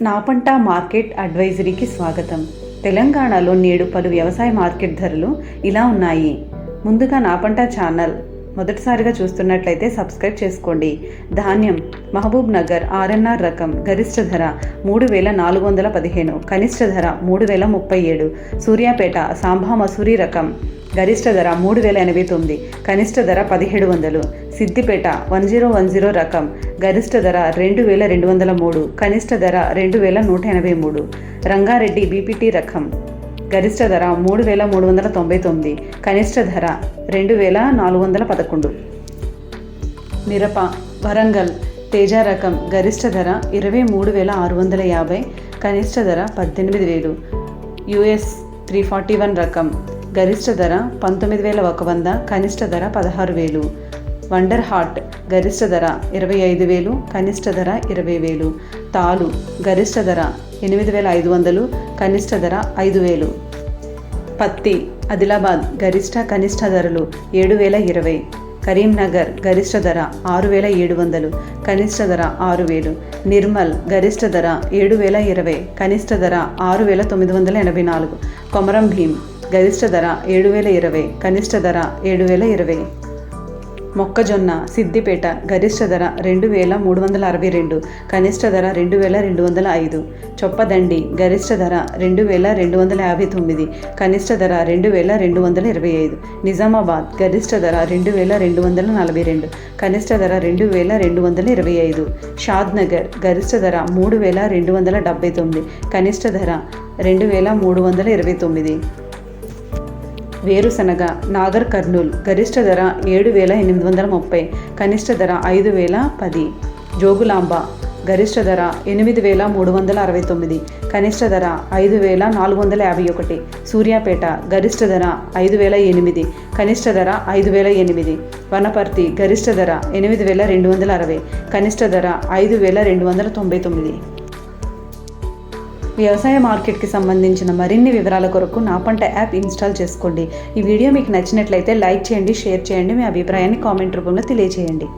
నాపంట market అడ్వైజరీకి స్వాగతం. తెలంగాణలో నేడు పలు వ్యవసాయ మార్కెట్ ధరలు ఇలా ఉన్నాయి. ముందుగా నాపంట ఛానల్ మొదటిసారిగా చూస్తున్నట్లయితే సబ్స్క్రైబ్ చేసుకోండి. ధాన్యం మహబూబ్ నగర్ ఆర్ఎన్ఆర్ రకం గరిష్ట ధర మూడు వేల నాలుగు వందల పదిహేను కనిష్ట ధర మూడు వేల ముప్పై ఏడు సూర్యాపేట సాంబా మసూరి రకం గరిష్ట ధర మూడు వేల ఎనభై తొమ్మిది కనిష్ట ధర పదిహేడు వందలు Siddipet one zero one zero రకం గరిష్ట ధర రెండు వేల రెండు వందల మూడు కనిష్ట ధర రెండు వేల నూట ఎనభై మూడు రంగారెడ్డి బీపీటీ రకం గరిష్ట ధర మూడు వేల మూడు వందల తొంభై తొమ్మిది కనిష్ట ధర రెండు వేల నాలుగు వందల పదకొండు. మిరప వరంగల్ తేజ రకం గరిష్ట ధర ఇరవై మూడు వేల ఆరు వందల యాభై కనిష్ట ధర పద్దెనిమిది వేలు. యుఎస్ త్రీ ఫార్టీ వన్ రకం గరిష్ట ధర పంతొమ్మిది వేల ఒక వంద కనిష్ట ధర పదహారు వేలు. వండర్ హార్ట్ గరిష్ట ధర ఇరవై ఐదు వేలు కనిష్ట ధర ఇరవై వేలు. తాలు గరిష్ట ధర ఎనిమిది వేల ఐదు వందలు కనిష్ట ధర ఐదు వేలు. పత్తి ఆదిలాబాద్ గరిష్ట కనిష్ట ధరలు ఏడు వేల ఇరవై. కరీంనగర్ గరిష్ట ధర ఆరు వేల ఏడు వందలు కనిష్ట ధర ఆరు వేలు. నిర్మల్ గరిష్ట ధర ఏడు వేల ఇరవై కనిష్ట ధర ఆరు వేల తొమ్మిది వందల ఎనభై నాలుగు. కొమరం భీమ్ గరిష్ట ధర ఏడు వేల ఇరవై కనిష్ట ధర ఏడు వేల ఇరవై. మొక్కజొన్న సిద్దిపేట గరిష్ట ధర రెండు వేల మూడు వందల అరవై రెండు కనిష్ట ధర రెండు వేల రెండు వందల ఐదు. చొప్పదండి గరిష్ట ధర రెండు వేల రెండు వందల యాభై తొమ్మిది కనిష్ట ధర రెండు వేల రెండు వందల ఇరవై ఐదు. నిజామాబాద్ గరిష్ట ధర రెండు వేల రెండు వందల నలభై రెండు కనిష్ట ధర రెండు వేల రెండు వందల ఇరవై ఐదు. షాద్ నగర్ గరిష్ట ధర మూడు వేల రెండు వందల డెబ్బై తొమ్మిది కనిష్ట ధర రెండు వేల మూడు వందల ఇరవై తొమ్మిది. వేరుశనగ నాగర్ కర్నూల్ గరిష్ట ధర ఏడు వేల ఎనిమిది వందల ముప్పై కనిష్ట ధర ఐదు వేల పది. జోగులాంబ గరిష్ట ధర ఎనిమిది వేల మూడు వందల అరవై తొమ్మిది కనిష్ట ధర ఐదు వేల నాలుగు వందల యాభై ఒకటి. సూర్యాపేట గరిష్ట ధర ఐదు వేల ఎనిమిది కనిష్ట ధర ఐదు వేల ఎనిమిది. వనపర్తి గరిష్ట ధర ఎనిమిది వేల రెండు వందల అరవై కనిష్ట ధర ఐదు వేల రెండు వందల తొంభై తొమ్మిది. వ్యవసాయ మార్కెట్కి సంబంధించిన మరిన్ని వివరాల కొరకు నా పంట యాప్ ఇన్స్టాల్ చేసుకోండి. ఈ వీడియో మీకు నచ్చినట్లయితే లైక్ చేయండి షేర్ చేయండి మీ అభిప్రాయాన్ని కామెంట్ రూపంలో తెలియజేయండి